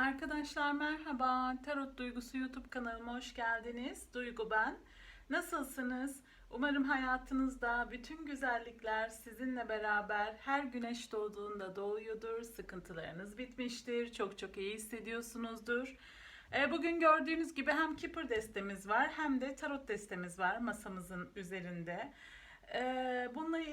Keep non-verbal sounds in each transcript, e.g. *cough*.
Arkadaşlar merhaba. Tarot Duygusu YouTube kanalıma hoş geldiniz. Duygu ben. Nasılsınız? Umarım hayatınızda bütün güzellikler sizinle beraber her güneş doğduğunda doğuyordur. Sıkıntılarınız bitmiştir. Çok çok iyi hissediyorsunuzdur. E, Bugün gördüğünüz gibi hem Keeper destemiz var hem de tarot destemiz var masamızın üzerinde.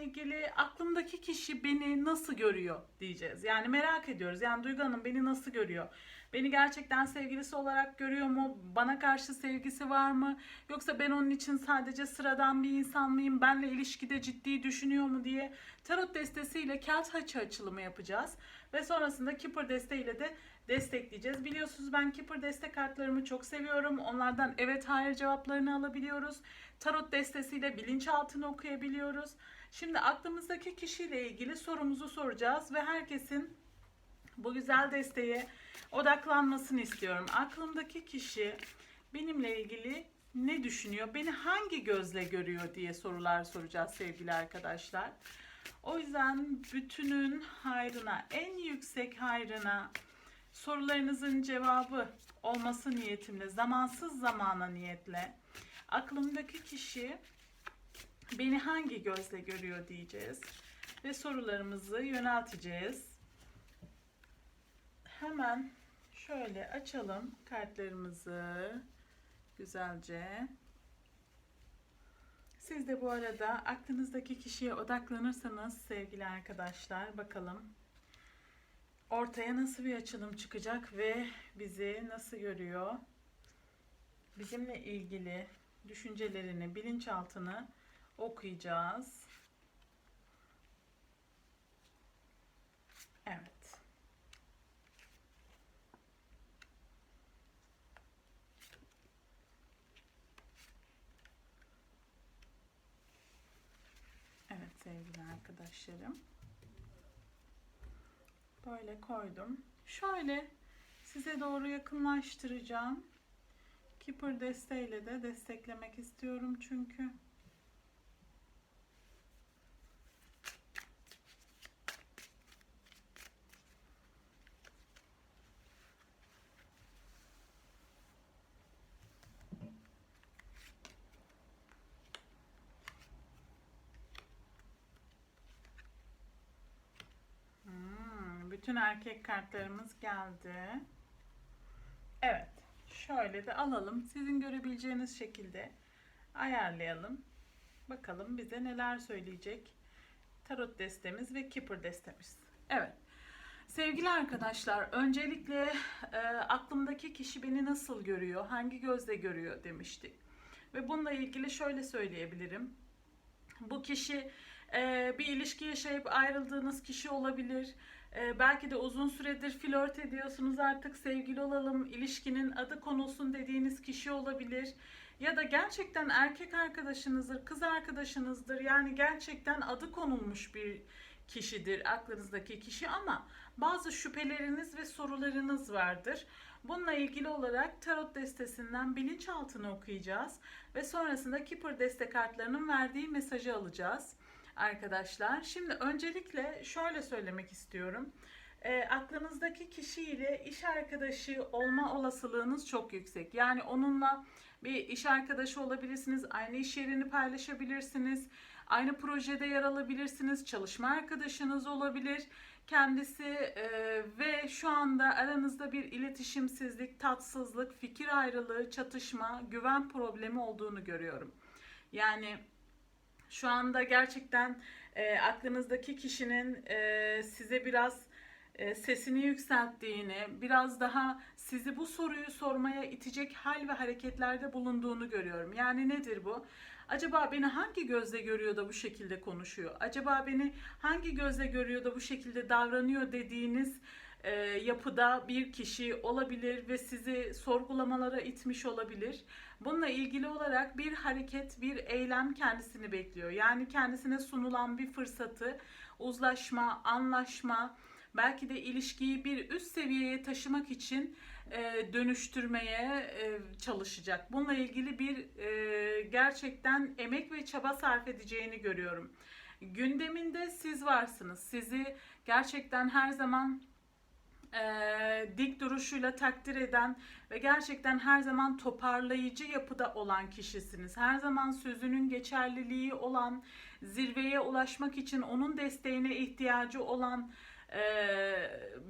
İlgili aklımdaki kişi beni nasıl görüyor diyeceğiz. Yani merak ediyoruz. Yani Duygu Hanım beni nasıl görüyor? Beni gerçekten sevgilisi olarak görüyor mu? Bana karşı sevgisi var mı? Yoksa ben onun için sadece sıradan bir insan mıyım? Benle ilişkide ciddi düşünüyor mu diye tarot destesiyle kağıt haçı açılımı yapacağız. Ve sonrasında Keeper desteğiyle de destekleyeceğiz. Biliyorsunuz ben Keeper destek kartlarımı çok seviyorum. Onlardan evet hayır cevaplarını alabiliyoruz. Tarot destesiyle bilinçaltını okuyabiliyoruz. Şimdi aklımızdaki kişiyle ilgili sorumuzu soracağız ve herkesin bu güzel desteğe odaklanmasını istiyorum. Aklımdaki kişi benimle ilgili ne düşünüyor? Beni hangi gözle görüyor diye sorular soracağız sevgili arkadaşlar. O yüzden bütünün hayrına, en yüksek hayrına sorularınızın cevabı olması niyetimle, zamansız zamana niyetle aklımdaki kişi beni hangi gözle görüyor diyeceğiz ve sorularımızı yönelteceğiz. Hemen şöyle açalım kartlarımızı güzelce. Siz de bu arada aklınızdaki kişiye odaklanırsanız sevgili arkadaşlar bakalım ortaya nasıl bir açılım çıkacak ve bizi nasıl görüyor? Bizimle ilgili düşüncelerini, bilinçaltını okuyacağız. Evet. Evet sevgili arkadaşlarım. Böyle koydum. Şöyle size doğru yakınlaştıracağım. Keeper desteğiyle de desteklemek istiyorum çünkü. Bütün erkek kartlarımız geldi. Evet. Şöyle de alalım. Sizin görebileceğiniz şekilde ayarlayalım. Bakalım bize neler söyleyecek tarot destemiz ve keeper destemiz. Evet. Sevgili arkadaşlar, öncelikle e, aklımdaki kişi beni nasıl görüyor, hangi gözle görüyor demiştik. Ve bununla ilgili şöyle söyleyebilirim. Bu kişi e, bir ilişki yaşayıp ayrıldığınız kişi olabilir. E, belki de uzun süredir flört ediyorsunuz artık sevgili olalım, ilişkinin adı konulsun dediğiniz kişi olabilir. Ya da gerçekten erkek arkadaşınızdır, kız arkadaşınızdır. Yani gerçekten adı konulmuş bir kişidir aklınızdaki kişi ama bazı şüpheleriniz ve sorularınız vardır. Bununla ilgili olarak tarot destesinden bilinçaltını okuyacağız ve sonrasında Keeper deste kartlarının verdiği mesajı alacağız arkadaşlar. Şimdi öncelikle şöyle söylemek istiyorum. E, aklınızdaki kişiyle iş arkadaşı olma olasılığınız çok yüksek. Yani onunla bir iş arkadaşı olabilirsiniz, aynı iş yerini paylaşabilirsiniz, aynı projede yer alabilirsiniz, çalışma arkadaşınız olabilir kendisi e, ve şu anda aranızda bir iletişimsizlik, tatsızlık, fikir ayrılığı, çatışma, güven problemi olduğunu görüyorum. Yani şu anda gerçekten e, aklınızdaki kişinin e, size biraz e, sesini yükselttiğini, biraz daha sizi bu soruyu sormaya itecek hal ve hareketlerde bulunduğunu görüyorum. Yani nedir bu? Acaba beni hangi gözle görüyor da bu şekilde konuşuyor? Acaba beni hangi gözle görüyor da bu şekilde davranıyor dediğiniz e, yapıda bir kişi olabilir ve sizi sorgulamalara itmiş olabilir. Bununla ilgili olarak bir hareket, bir eylem kendisini bekliyor. Yani kendisine sunulan bir fırsatı, uzlaşma, anlaşma, belki de ilişkiyi bir üst seviyeye taşımak için e, dönüştürmeye e, çalışacak. Bununla ilgili bir e, gerçekten emek ve çaba sarf edeceğini görüyorum. Gündeminde siz varsınız. Sizi gerçekten her zaman e, dik duruşuyla takdir eden ve gerçekten her zaman toparlayıcı yapıda olan kişisiniz. Her zaman sözünün geçerliliği olan, zirveye ulaşmak için onun desteğine ihtiyacı olan e,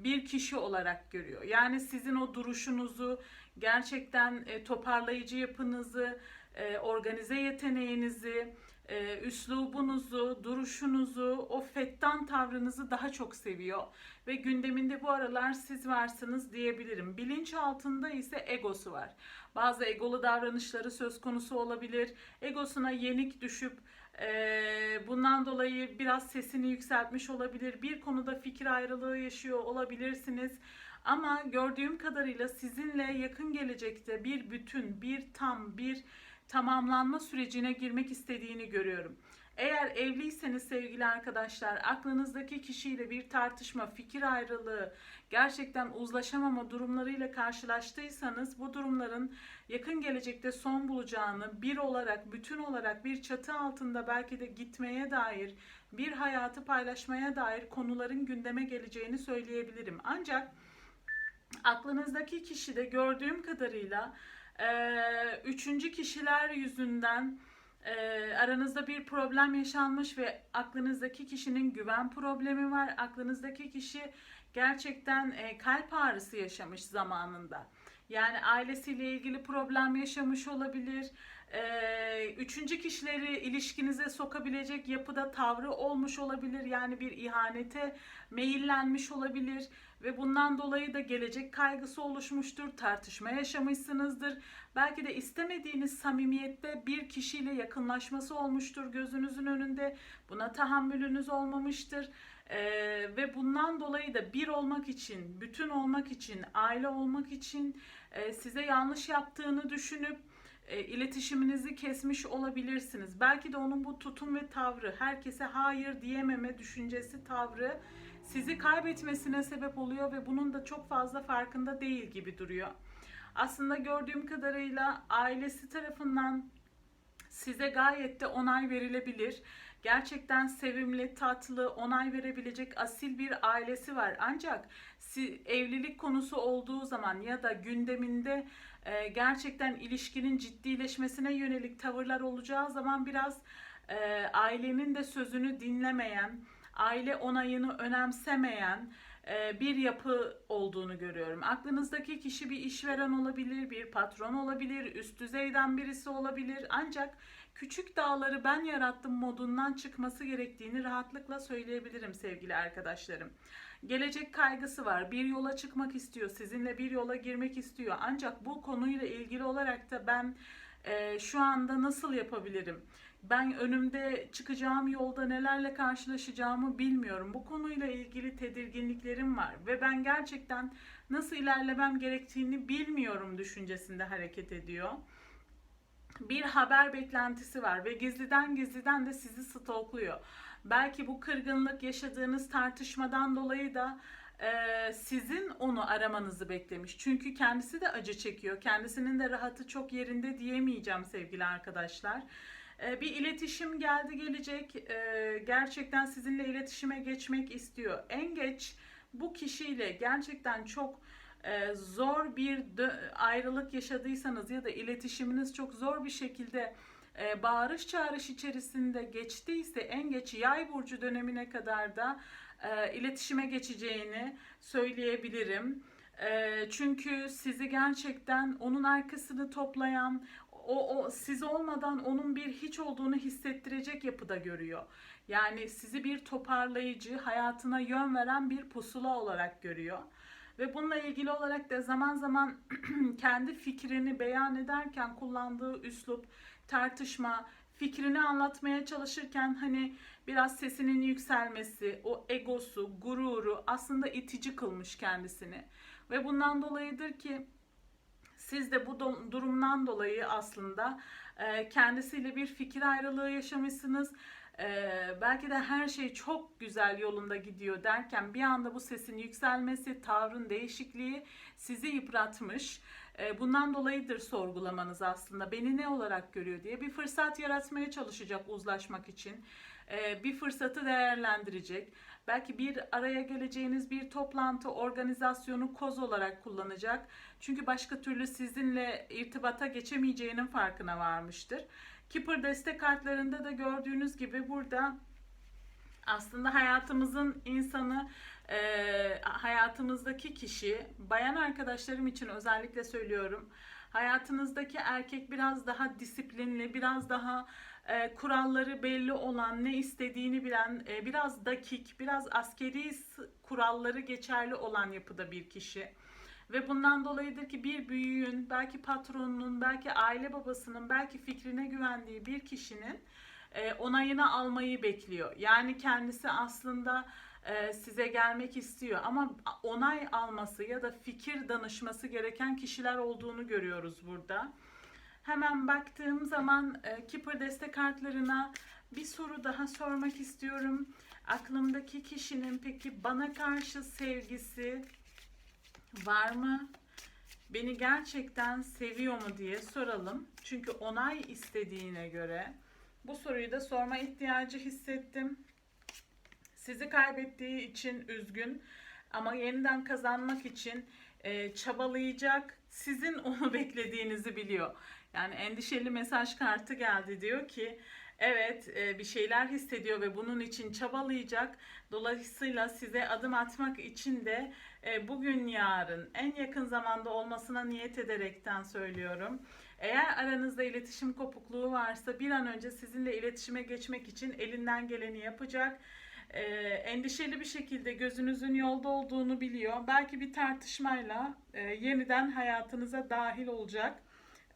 bir kişi olarak görüyor. Yani sizin o duruşunuzu, gerçekten e, toparlayıcı yapınızı, e, organize yeteneğinizi, e, üslubunuzu, duruşunuzu, o fettan tavrınızı daha çok seviyor. Ve gündeminde bu aralar siz varsınız diyebilirim. Bilinç altında ise egosu var. Bazı egolu davranışları söz konusu olabilir. Egosuna yenik düşüp e, bundan dolayı biraz sesini yükseltmiş olabilir. Bir konuda fikir ayrılığı yaşıyor olabilirsiniz. Ama gördüğüm kadarıyla sizinle yakın gelecekte bir bütün, bir tam, bir tamamlanma sürecine girmek istediğini görüyorum. Eğer evliyseniz sevgili arkadaşlar aklınızdaki kişiyle bir tartışma, fikir ayrılığı, gerçekten uzlaşamama durumlarıyla karşılaştıysanız bu durumların yakın gelecekte son bulacağını bir olarak, bütün olarak bir çatı altında belki de gitmeye dair, bir hayatı paylaşmaya dair konuların gündeme geleceğini söyleyebilirim. Ancak aklınızdaki kişi de gördüğüm kadarıyla üçüncü kişiler yüzünden e, aranızda bir problem yaşanmış ve aklınızdaki kişinin güven problemi var. Aklınızdaki kişi gerçekten e, kalp ağrısı yaşamış zamanında. Yani ailesiyle ilgili problem yaşamış olabilir. E, üçüncü kişileri ilişkinize sokabilecek yapıda tavrı olmuş olabilir. Yani bir ihanete meyillenmiş olabilir ve bundan dolayı da gelecek kaygısı oluşmuştur. Tartışma yaşamışsınızdır. Belki de istemediğiniz samimiyette bir kişiyle yakınlaşması olmuştur gözünüzün önünde. Buna tahammülünüz olmamıştır. Ee, ve bundan dolayı da bir olmak için, bütün olmak için, aile olmak için e, size yanlış yaptığını düşünüp e, iletişiminizi kesmiş olabilirsiniz. Belki de onun bu tutum ve tavrı, herkese hayır diyememe düşüncesi, tavrı sizi kaybetmesine sebep oluyor ve bunun da çok fazla farkında değil gibi duruyor. Aslında gördüğüm kadarıyla ailesi tarafından size gayet de onay verilebilir. Gerçekten sevimli, tatlı, onay verebilecek asil bir ailesi var. Ancak evlilik konusu olduğu zaman ya da gündeminde e, gerçekten ilişkinin ciddileşmesine yönelik tavırlar olacağı zaman biraz e, ailenin de sözünü dinlemeyen, aile onayını önemsemeyen bir yapı olduğunu görüyorum. Aklınızdaki kişi bir işveren olabilir, bir patron olabilir, üst düzeyden birisi olabilir. Ancak küçük dağları ben yarattım modundan çıkması gerektiğini rahatlıkla söyleyebilirim sevgili arkadaşlarım. Gelecek kaygısı var. Bir yola çıkmak istiyor. Sizinle bir yola girmek istiyor. Ancak bu konuyla ilgili olarak da ben e, şu anda nasıl yapabilirim? Ben önümde çıkacağım yolda nelerle karşılaşacağımı bilmiyorum. Bu konuyla ilgili tedirginliklerim var ve ben gerçekten nasıl ilerlemem gerektiğini bilmiyorum düşüncesinde hareket ediyor. Bir haber beklentisi var ve gizliden gizliden de sizi stokluyor. Belki bu kırgınlık yaşadığınız tartışmadan dolayı da e, sizin onu aramanızı beklemiş. Çünkü kendisi de acı çekiyor. Kendisinin de rahatı çok yerinde diyemeyeceğim sevgili arkadaşlar. E, bir iletişim geldi gelecek. E, gerçekten sizinle iletişime geçmek istiyor. En geç bu kişiyle gerçekten çok e, zor bir ayrılık yaşadıysanız ya da iletişiminiz çok zor bir şekilde e, bağırış çağrış içerisinde geçtiyse en geç yay burcu dönemine kadar da e, iletişime geçeceğini söyleyebilirim. Çünkü sizi gerçekten onun arkasını toplayan, o, o siz olmadan onun bir hiç olduğunu hissettirecek yapıda görüyor. Yani sizi bir toparlayıcı, hayatına yön veren bir pusula olarak görüyor. Ve bununla ilgili olarak da zaman zaman *clears throat* kendi fikrini beyan ederken kullandığı üslup, tartışma, fikrini anlatmaya çalışırken hani biraz sesinin yükselmesi, o egosu, gururu aslında itici kılmış kendisini. Ve bundan dolayıdır ki siz de bu durumdan dolayı aslında e, kendisiyle bir fikir ayrılığı yaşamışsınız. E, belki de her şey çok güzel yolunda gidiyor derken bir anda bu sesin yükselmesi, tavrın değişikliği sizi yıpratmış. E, bundan dolayıdır sorgulamanız aslında. Beni ne olarak görüyor diye bir fırsat yaratmaya çalışacak uzlaşmak için. e, bir fırsatı değerlendirecek. Belki bir araya geleceğiniz bir toplantı organizasyonu koz olarak kullanacak. Çünkü başka türlü sizinle irtibata geçemeyeceğinin farkına varmıştır. Keeper destek kartlarında da gördüğünüz gibi burada aslında hayatımızın insanı, e, hayatımızdaki kişi, bayan arkadaşlarım için özellikle söylüyorum. Hayatınızdaki erkek biraz daha disiplinli, biraz daha e, kuralları belli olan, ne istediğini bilen, e, biraz dakik, biraz askeri kuralları geçerli olan yapıda bir kişi. Ve bundan dolayıdır ki bir büyüğün, belki patronunun, belki aile babasının, belki fikrine güvendiği bir kişinin e, onayını almayı bekliyor. Yani kendisi aslında e, size gelmek istiyor ama onay alması ya da fikir danışması gereken kişiler olduğunu görüyoruz burada. Hemen baktığım zaman e, Keeper destek kartlarına bir soru daha sormak istiyorum. Aklımdaki kişinin peki bana karşı sevgisi var mı? Beni gerçekten seviyor mu diye soralım. Çünkü onay istediğine göre bu soruyu da sorma ihtiyacı hissettim. Sizi kaybettiği için üzgün ama yeniden kazanmak için e, çabalayacak. Sizin *laughs* onu beklediğinizi biliyor. Yani endişeli mesaj kartı geldi diyor ki evet e, bir şeyler hissediyor ve bunun için çabalayacak. Dolayısıyla size adım atmak için de e, bugün yarın en yakın zamanda olmasına niyet ederekten söylüyorum. Eğer aranızda iletişim kopukluğu varsa bir an önce sizinle iletişime geçmek için elinden geleni yapacak. Ee, endişeli bir şekilde gözünüzün yolda olduğunu biliyor. Belki bir tartışmayla e, yeniden hayatınıza dahil olacak.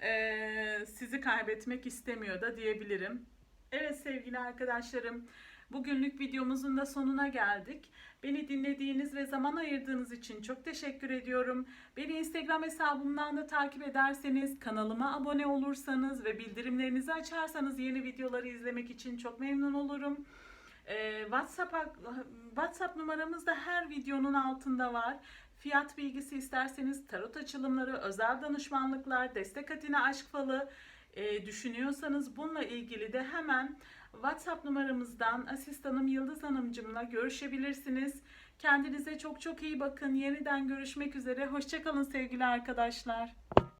Ee, sizi kaybetmek istemiyor da diyebilirim. Evet sevgili arkadaşlarım, bugünlük videomuzun da sonuna geldik. Beni dinlediğiniz ve zaman ayırdığınız için çok teşekkür ediyorum. Beni Instagram hesabımdan da takip ederseniz, kanalıma abone olursanız ve bildirimlerinizi açarsanız yeni videoları izlemek için çok memnun olurum. Ee, WhatsApp, WhatsApp numaramız da her videonun altında var. Fiyat bilgisi isterseniz tarot açılımları, özel danışmanlıklar, destek atine aşk falı e, düşünüyorsanız bununla ilgili de hemen WhatsApp numaramızdan asistanım Yıldız Hanımcımla görüşebilirsiniz. Kendinize çok çok iyi bakın. Yeniden görüşmek üzere. Hoşçakalın sevgili arkadaşlar.